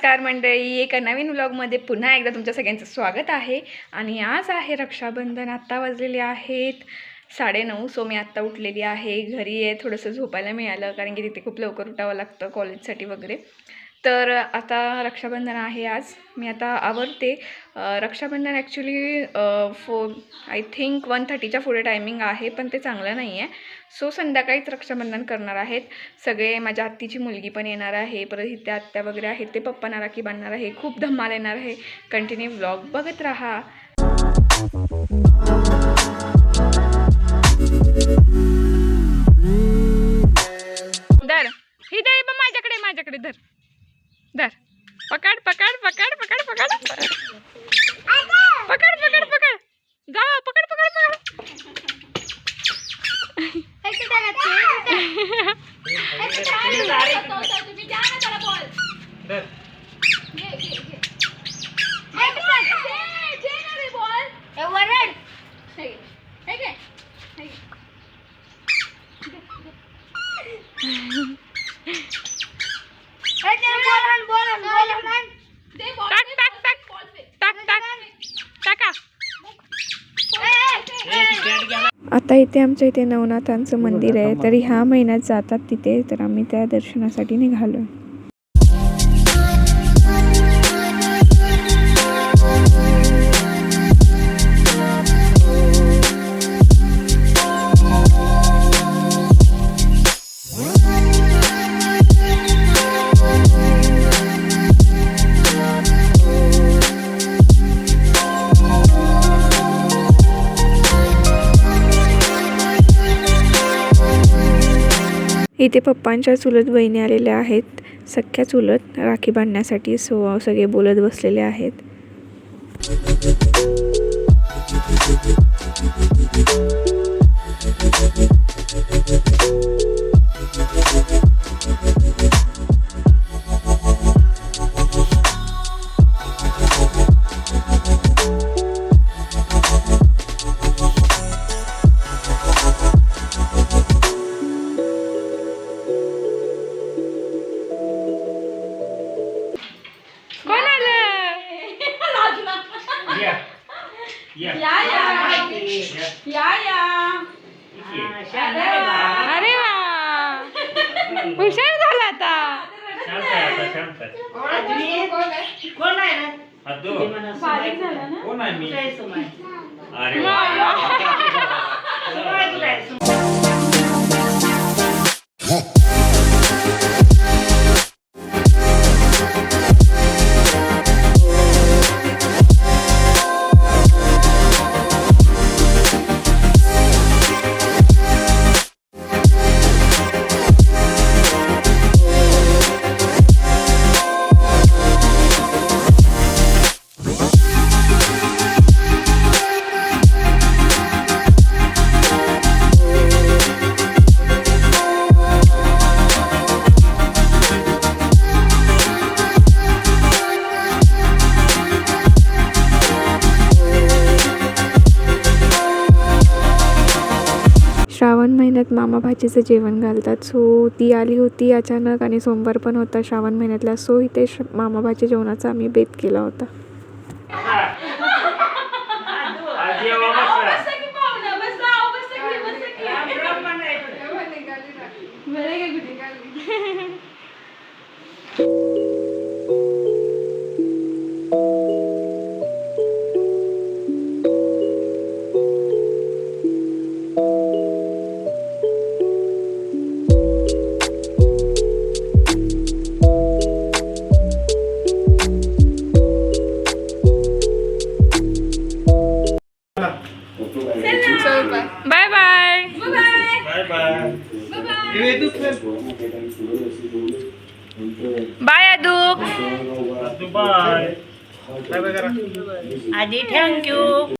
नमस्कार मंडळी एका नवीन व्लॉगमध्ये पुन्हा एकदा तुमच्या सगळ्यांचं स्वागत आहे. आणि आज आहे रक्षाबंधन आत्ता वाजलेले आहेत साडेनऊ सो मी आत्ता उठलेली आहे. घरी आहे थोडंसं झोपायला मिळालं कारण की तिथे खूप लवकर उठावं लागतं कॉलेजसाठी वगैरे. तर आता रक्षाबंधन आहे आज. मी आता आवडते Rakshabandhan actually four I think one थर्टीच्या पुढे टायमिंग आहे पण ते चांगलं नाही आहे सो संध्याकाळीच रक्षाबंधन करणार आहेत. सगळे माझ्या आत्तीची मुलगी पण येणार आहे. परत इथे आत्या वगैरे आहेत. ते पप्पा राखी बांधणार आहे. खूप धमाल येणार आहे. कंटिन्यू व्लॉग बघत राहा. धर. ही माझ्याकडे माझ्याकडे धर. धर। पकड पकड पकड पकड पकड। पकड पकड पकड। जा पकड पकड पकड। टाक आता इथे आमच्या इथे नवनाथांचं मंदिर आहे. तर ह्या महिन्यात जातात तिथे. तर आम्ही त्या दर्शनासाठी निघालो इथे पप्पांच्या चुलत बहिणी आलेल्या आहेत. सख्या चुलत राखी बांधण्यासाठी सो सगळे बोलत बसलेले आहेत. या. या या. अरे वा. हुशार झाला आता. शांत आहे आता शांत आहे. अद्दू. कोण आहे मी? अरे वा. महिन्यात मामा भाचीचं जेवण घालतात. सो ती आली होती अचानक आणि सोमवार पण होता. श्रावण महिन्यातला. सो इथे श मामा भाची जेवणाचा आम्ही बेत केला होता. Bye Addu bye. आधी थँक्यू